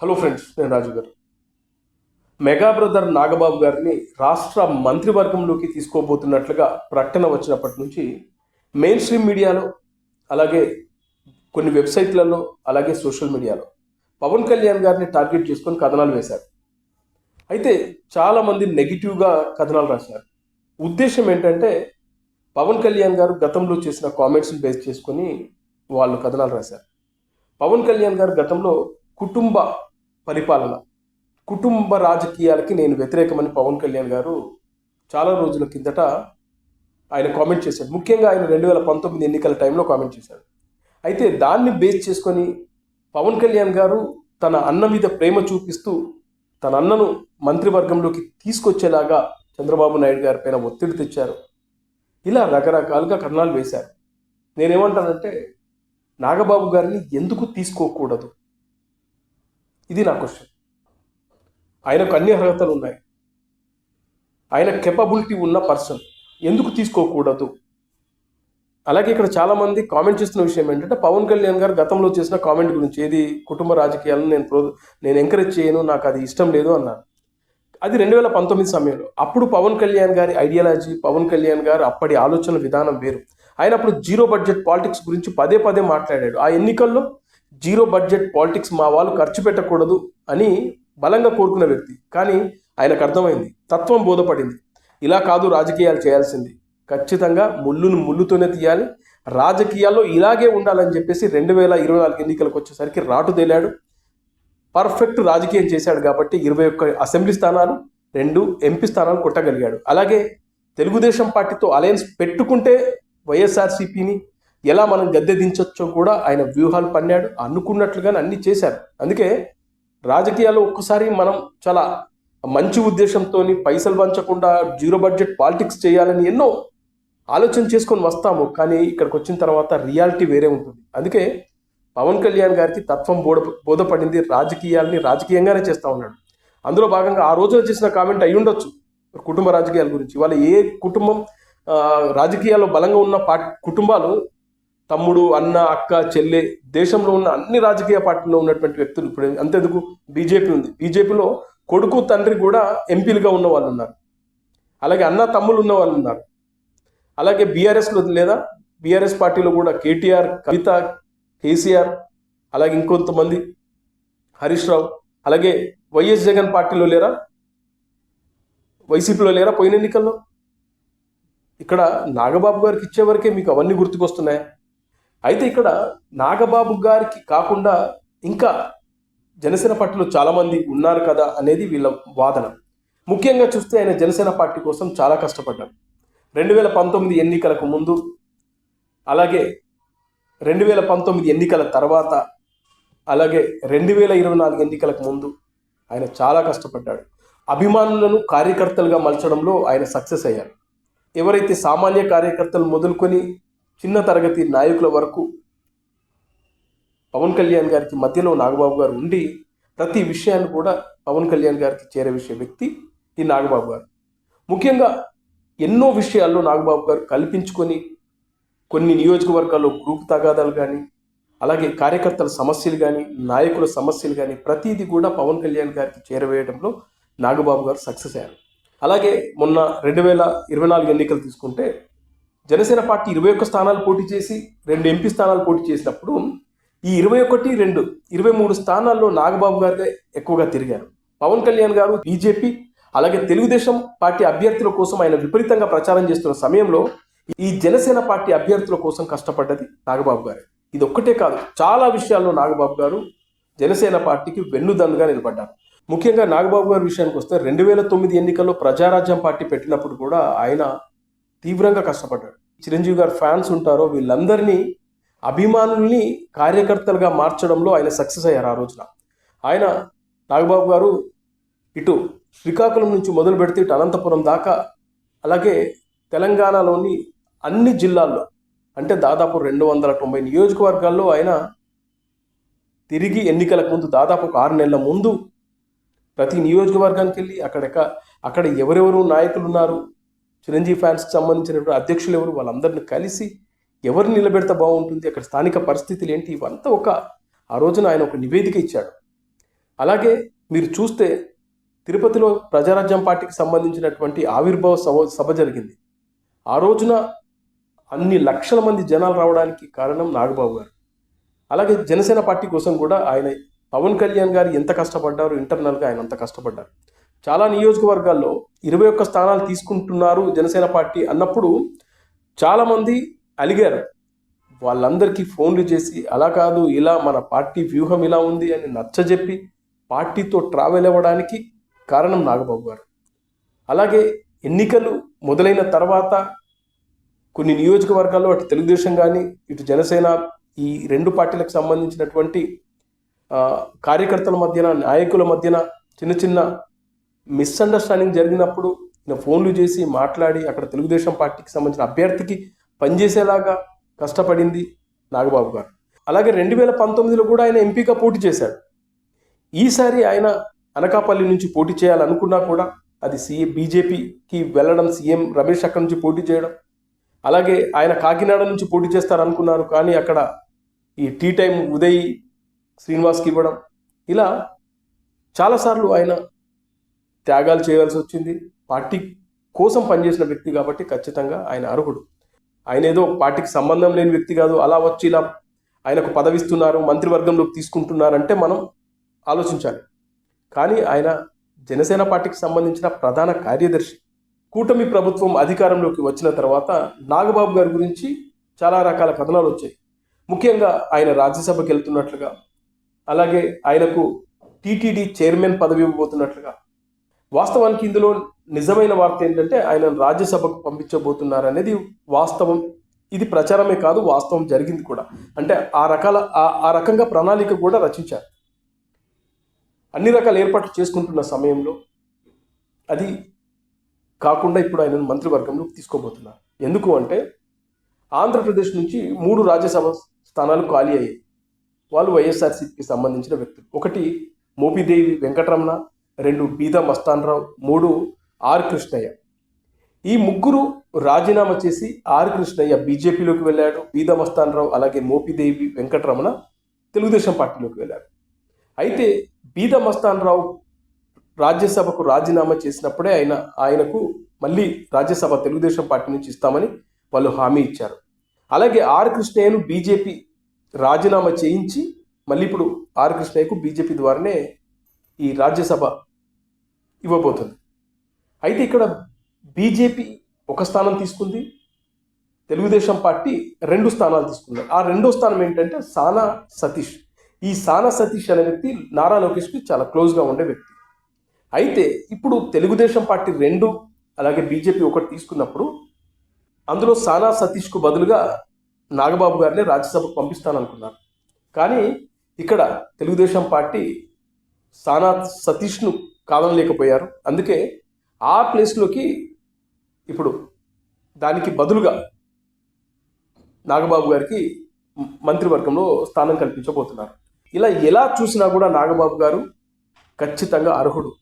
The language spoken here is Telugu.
హలో ఫ్రెండ్స్ నేను రాజు గారు. మెగా బ్రదర్ నాగబాబు గారిని రాష్ట్ర మంత్రివర్గంలోకి తీసుకోబోతున్నట్లుగా ప్రకటన వచ్చినప్పటి నుంచి మెయిన్ స్ట్రీమ్ మీడియాలో అలాగే కొన్ని వెబ్సైట్లలో అలాగే సోషల్ మీడియాలో పవన్ కళ్యాణ్ గారిని టార్గెట్ చేసుకొని కథనాలు వేశారు. అయితే చాలామంది నెగిటివ్గా కథనాలు రాశారు. ఉద్దేశం ఏంటంటే పవన్ కళ్యాణ్ గారు గతంలో చేసిన కామెంట్స్ని బేస్ చేసుకొని వాళ్ళు కథనాలు రాశారు. పవన్ కళ్యాణ్ గారు గతంలో కుటుంబ పరిపాలన. కుటుంబ రాజకీయాలకి నేను వ్యతిరేకమని పవన్ కళ్యాణ్ గారు చాలా రోజుల కిందట ఆయన కామెంట్ చేశాడు ముఖ్యంగా ఆయన రెండు వేల పంతొమ్మిది ఎన్నికల టైంలో కామెంట్ చేశాడు అయితే దాన్ని బేస్ చేసుకొని పవన్ కళ్యాణ్ గారు తన అన్న మీద ప్రేమ చూపిస్తూ తన అన్నను మంత్రివర్గంలోకి తీసుకొచ్చేలాగా చంద్రబాబు నాయుడు గారి పైన ఒత్తిడి తెచ్చారు. ఇలా రకరకాలుగా కథనాలు వేశారు. నేనేమంటానంటే నాగబాబు గారిని ఎందుకు తీసుకోకూడదు? ఇది నా క్వశ్చన్. ఆయనకు అన్ని అర్హతలు ఉన్నాయి. ఆయన కెపబిలిటీ ఉన్న పర్సన్ ఎందుకు తీసుకోకూడదు? అలాగే ఇక్కడ చాలామంది కామెంట్ చేస్తున్న విషయం ఏంటంటే పవన్ కళ్యాణ్ గారు గతంలో చేసిన కామెంట్ గురించి ఏది కుటుంబ రాజకీయాలను నేను ప్రో నేను ఎంకరేజ్ చేయను నాకు అది ఇష్టం లేదు అన్నారు. అది రెండు వేల పంతొమ్మిది సమయంలో. అప్పుడు పవన్ కళ్యాణ్ గారి ఐడియాలజీ పవన్ కళ్యాణ్ గారు అప్పటి ఆలోచన విధానం వేరు. ఆయన అప్పుడు జీరో బడ్జెట్ పాలిటిక్స్ గురించి పదే పదే మాట్లాడాడు. ఆ ఎన్నికల్లో జీరో బడ్జెట్ పాలిటిక్స్ మా వాళ్ళు ఖర్చు పెట్టకూడదు అని బలంగా కోరుకున్న వ్యక్తి. కానీ ఆయనకు అర్థమైంది తత్వం బోధపడింది. ఇలా కాదు రాజకీయాలు చేయాల్సింది. ఖచ్చితంగా ముళ్ళును ముళ్ళుతోనే తీయాలి. రాజకీయాల్లో ఇలాగే ఉండాలని చెప్పేసి రెండు వేల ఇరవై నాలుగు ఎన్నికలకు వచ్చేసరికి రాటు తేలాడు. పర్ఫెక్ట్ రాజకీయం చేశాడు కాబట్టి ఇరవై ఒక్క అసెంబ్లీ స్థానాలు రెండు ఎంపీ స్థానాలు కొట్టగలిగాడు. అలాగే తెలుగుదేశం పార్టీతో అలయన్స్ పెట్టుకుంటే వైఎస్ఆర్సీపీని ఎలా మనం గద్దె దించొచ్చో కూడా ఆయన వ్యూహాలు పన్నాడు అనుకున్నట్లుగానే అన్ని చేశారు. అందుకే రాజకీయాల్లో ఒక్కసారి మనం చాలా మంచి ఉద్దేశంతో పైసలు పంచకుండా జీరో బడ్జెట్ పాలిటిక్స్ చేయాలని ఎన్నో ఆలోచన చేసుకొని వస్తాము కానీ ఇక్కడికి వచ్చిన తర్వాత రియాలిటీ వేరే ఉంటుంది. అందుకే పవన్ కళ్యాణ్ గారికి తత్వం బోధ బోధపడింది రాజకీయాల్ని రాజకీయంగానే చేస్తూ ఉన్నాడు. అందులో భాగంగా ఆ రోజున చేసిన కామెంట్ అయి ఉండొచ్చు కుటుంబ రాజకీయాల గురించి. వాళ్ళ ఏ కుటుంబం రాజకీయాల్లో బలంగా ఉన్న పా కుటుంబాలు తమ్ముడు అన్న అక్క చెల్లె దేశంలో ఉన్న అన్ని రాజకీయ పార్టీలో ఉన్నటువంటి వ్యక్తులు ఇప్పుడు అంతెందుకు? బీజేపీ ఉంది. బీజేపీలో కొడుకు తండ్రి కూడా ఎంపీలుగా ఉన్న వాళ్ళు ఉన్నారు. అలాగే అన్న తమ్ముళ్ళు ఉన్న వాళ్ళు ఉన్నారు. అలాగే బీఆర్ఎస్లో లేదా? బీఆర్ఎస్ పార్టీలో కూడా కేటీఆర్ కవిత కేసీఆర్ అలాగే ఇంకొంతమంది. హరీష్ రావు. అలాగే వైఎస్ జగన్ పార్టీలో లేరా? వైసీపీలో లేరా పోయిన ఎన్నికల్లో? ఇక్కడ నాగబాబు గారికి ఇచ్చేవరకే మీకు అవన్నీ గుర్తుకొస్తున్నాయి? అయితే ఇక్కడ నాగబాబు గారికి కాకుండా ఇంకా జనసేన పార్టీలో చాలామంది ఉన్నారు కదా అనేది వీళ్ళ వాదన. ముఖ్యంగా చూస్తే ఆయన జనసేన పార్టీ కోసం చాలా కష్టపడ్డాడు రెండు వేల పంతొమ్మిది ఎన్నికలకు ముందు అలాగే రెండు వేల పంతొమ్మిది ఎన్నికల తర్వాత అలాగే రెండు వేల ఇరవై నాలుగు ఎన్నికలకు ముందు ఆయన చాలా కష్టపడ్డాడు. అభిమానులను కార్యకర్తలుగా మలచడంలో ఆయన సక్సెస్ అయ్యారు. ఎవరైతే సామాన్య కార్యకర్తలు మొదలుకొని చిన్న తరగతి నాయకుల వరకు పవన్ కళ్యాణ్ గారికి మధ్యలో నాగబాబు గారు ఉండి ప్రతి విషయాన్ని కూడా పవన్ కళ్యాణ్ గారికి చేరవేసే వ్యక్తి ఈ నాగబాబు గారు. ముఖ్యంగా ఎన్నో విషయాల్లో నాగబాబు గారు కల్పించుకొని కొన్ని నియోజకవర్గాల్లో గ్రూప్ తగాదాలు కానీ అలాగే కార్యకర్తల సమస్యలు కానీ నాయకుల సమస్యలు కానీ ప్రతిదీ కూడా పవన్ కళ్యాణ్ గారికి చేరవేయడంలో నాగబాబు గారు సక్సెస్ అయ్యారు. అలాగే మొన్న రెండు వేల ఇరవై నాలుగు ఎన్నికలు తీసుకుంటే జనసేన పార్టీ ఇరవై ఒక్క స్థానాలు పోటీ చేసి రెండు ఎంపీ స్థానాలు పోటీ చేసినప్పుడు ఈ ఇరవై ఒకటి రెండు ఇరవై మూడు స్థానాల్లో నాగబాబు గారిగా ఎక్కువగా తిరిగారు. పవన్ కళ్యాణ్ గారు బీజేపీ అలాగే తెలుగుదేశం పార్టీ అభ్యర్థుల కోసం ఆయన విపరీతంగా ప్రచారం చేస్తున్న సమయంలో ఈ జనసేన పార్టీ అభ్యర్థుల కోసం కష్టపడ్డది నాగబాబు గారు. ఇది ఒక్కటే కాదు చాలా విషయాల్లో నాగబాబు గారు జనసేన పార్టీకి వెన్నుదన్నుగా నిలబడ్డారు. ముఖ్యంగా నాగబాబు గారి విషయానికి వస్తే రెండు వేల తొమ్మిది ఎన్నికల్లో ప్రజారాజ్యం పార్టీ పెట్టినప్పుడు కూడా ఆయన తీవ్రంగా కష్టపడ్డాడు. చిరంజీవి గారు ఫ్యాన్స్ ఉంటారో వీళ్ళందరినీ అభిమానుల్ని కార్యకర్తలుగా మార్చడంలో ఆయన సక్సెస్ అయ్యారు ఆ రోజున. ఆయన నాగబాబు గారు ఇటు శ్రీకాకుళం నుంచి మొదలు పెడితే ఇటు అనంతపురం దాకా అలాగే తెలంగాణలోని అన్ని జిల్లాల్లో అంటే దాదాపు రెండు వందల తొంభై నియోజకవర్గాల్లో ఆయన తిరిగి ఎన్నికలకు ముందు దాదాపు ఒక ఆరు నెలల ముందు ప్రతి నియోజకవర్గానికి వెళ్ళి అక్కడెక్క అక్కడ ఎవరెవరు నాయకులు ఉన్నారు చిరంజీవి ఫ్యాన్స్కి సంబంధించినటువంటి అధ్యక్షులు ఎవరు? వాళ్ళందరిని కలిసి ఎవరు నిలబెడితే బాగుంటుంది అక్కడ స్థానిక పరిస్థితులు ఏంటి? ఇవంతా ఒక ఆ రోజున ఆయన ఒక నివేదిక ఇచ్చాడు. అలాగే మీరు చూస్తే తిరుపతిలో ప్రజారాజ్యం పార్టీకి సంబంధించినటువంటి ఆవిర్భావ సభ సభ జరిగింది. ఆ రోజున అన్ని లక్షల మంది జనాలు రావడానికి కారణం నాగబాబు గారు. అలాగే జనసేన పార్టీ కోసం కూడా ఆయన పవన్ కళ్యాణ్ గారు ఎంత కష్టపడ్డారు ఇంటర్నల్గా ఆయన అంత కష్టపడ్డారు. చాలా నియోజకవర్గాల్లో ఇరవై ఒక్క స్థానాలు తీసుకుంటున్నారు జనసేన పార్టీ అన్నప్పుడు చాలామంది అలిగారు. వాళ్ళందరికీ ఫోన్లు చేసి అలా కాదు ఇలా మన పార్టీ వ్యూహం ఇలా ఉంది అని నచ్చజెప్పి పార్టీతో ట్రావెల్ అవ్వడానికి కారణం నాగబాబు గారు. అలాగే ఎన్నికలు మొదలైన తర్వాత కొన్ని నియోజకవర్గాల్లో అటు తెలుగుదేశం కానీ ఇటు జనసేన ఈ రెండు పార్టీలకు సంబంధించినటువంటి కార్యకర్తల మధ్యన నాయకుల మధ్యన చిన్న చిన్న మిస్అండర్స్టాండింగ్ జరిగినప్పుడు నేను ఫోన్లు చేసి మాట్లాడి అక్కడ తెలుగుదేశం పార్టీకి సంబంధించిన అభ్యర్థికి పనిచేసేలాగా కష్టపడింది నాగబాబు గారు. అలాగే రెండు వేల పంతొమ్మిదిలో కూడా ఆయన ఎంపీగా పోటీ చేశాడు. ఈసారి ఆయన అనకాపల్లి నుంచి పోటీ చేయాలనుకున్నా కూడా అది సీఏ బీజేపీకి వెళ్ళడం సీఎం రమేష్ అక్కడి నుంచి పోటీ చేయడం అలాగే ఆయన కాకినాడ నుంచి పోటీ చేస్తారనుకున్నారు కానీ అక్కడ ఈ టీ టైం ఉదయ్ శ్రీనివాస్కి ఇవ్వడం ఇలా చాలాసార్లు ఆయన త్యాగాలు చేయాల్సి వచ్చింది. పార్టీ కోసం పనిచేసిన వ్యక్తి కాబట్టి ఖచ్చితంగా ఆయన అర్హుడు. ఆయన ఏదో పార్టీకి సంబంధం లేని వ్యక్తి కాదు. అలా వచ్చి ఇలా ఆయనకు పదవిస్తున్నారు మంత్రివర్గంలోకి తీసుకుంటున్నారంటే మనం ఆలోచించాలి. కానీ ఆయన జనసేన పార్టీకి సంబంధించిన ప్రధాన కార్యదర్శి. కూటమి ప్రభుత్వం అధికారంలోకి వచ్చిన తర్వాత నాగబాబు గారి గురించి చాలా రకాల కథనాలు వచ్చాయి. ముఖ్యంగా ఆయన రాజ్యసభకి వెళ్తున్నట్లుగా అలాగే ఆయనకు టీటీడీ చైర్మన్ పదవి ఇవ్వబోతున్నట్లుగా వాస్తవానికి ఇందులో నిజమైన వార్త ఏంటంటే ఆయన రాజ్యసభకు పంపించబోతున్నారు అనేది వాస్తవం. ఇది ప్రచారమే కాదు వాస్తవం జరిగింది కూడా. అంటే ఆ రకాల ఆ- ఆ రకంగా ప్రణాళిక కూడా రచించారు. అన్ని రకాల ఏర్పాట్లు చేసుకుంటున్న సమయంలో అది కాకుండా ఇప్పుడు ఆయన మంత్రివర్గంలో తీసుకోబోతున్నారు. ఎందుకు అంటే ఆంధ్రప్రదేశ్ నుంచి మూడు రాజ్యసభ స్థానాలు ఖాళీ అయ్యాయి. వాళ్ళు వైఎస్ఆర్సీపీకి సంబంధించిన వ్యక్తులు. ఒకటి మోపిదేవి వెంకటరమణ రెండు బీదా మస్తాన్రావు మూడు ఆర్ కృష్ణయ్య. ఈ ముగ్గురు రాజీనామా చేసి ఆర్ కృష్ణయ్య బీజేపీలోకి వెళ్ళాడు బీదా మస్తాన్రావు అలాగే మోపిదేవి వెంకటరమణ తెలుగుదేశం పార్టీలోకి వెళ్ళారు. అయితే బీదా మస్తాన్రావు రాజ్యసభకు రాజీనామా చేసినప్పుడే ఆయన ఆయనకు మళ్ళీ రాజ్యసభ తెలుగుదేశం పార్టీ నుంచి ఇస్తామని వాళ్ళు హామీ ఇచ్చారు. అలాగే ఆర్ కృష్ణయ్యను బీజేపీ రాజీనామా చేయించి మళ్ళీ ఇప్పుడు ఆర్ కృష్ణయ్యకు బీజేపీ ద్వారానే ఈ రాజ్యసభ ఇవ్వబోతుంది. అయితే ఇక్కడ బీజేపీ ఒక స్థానం తీసుకుంది తెలుగుదేశం పార్టీ రెండు స్థానాలు తీసుకుంది. ఆ రెండో స్థానం ఏంటంటే సానా సతీష్. ఈ సానా సతీష్ అనే వ్యక్తి నారా లోకేష్కి చాలా క్లోజ్గా ఉండే వ్యక్తి. అయితే ఇప్పుడు తెలుగుదేశం పార్టీ రెండు అలాగే బీజేపీ ఒకటి తీసుకున్నప్పుడు అందులో సానా సతీష్కు బదులుగా నాగబాబు గారిని రాజ్యసభకు పంపిస్తాననుకున్నారు. కానీ ఇక్కడ తెలుగుదేశం పార్టీ సానా సతీష్ను కాదనలేకపోయారు. అందుకే ఆ ప్లేస్లోకి ఇప్పుడు దానికి బదులుగా నాగబాబు గారికి మంత్రివర్గంలో స్థానం కల్పించబోతున్నారు. ఇలా ఎలా చూసినా కూడా నాగబాబు గారు ఖచ్చితంగా అర్హుడు.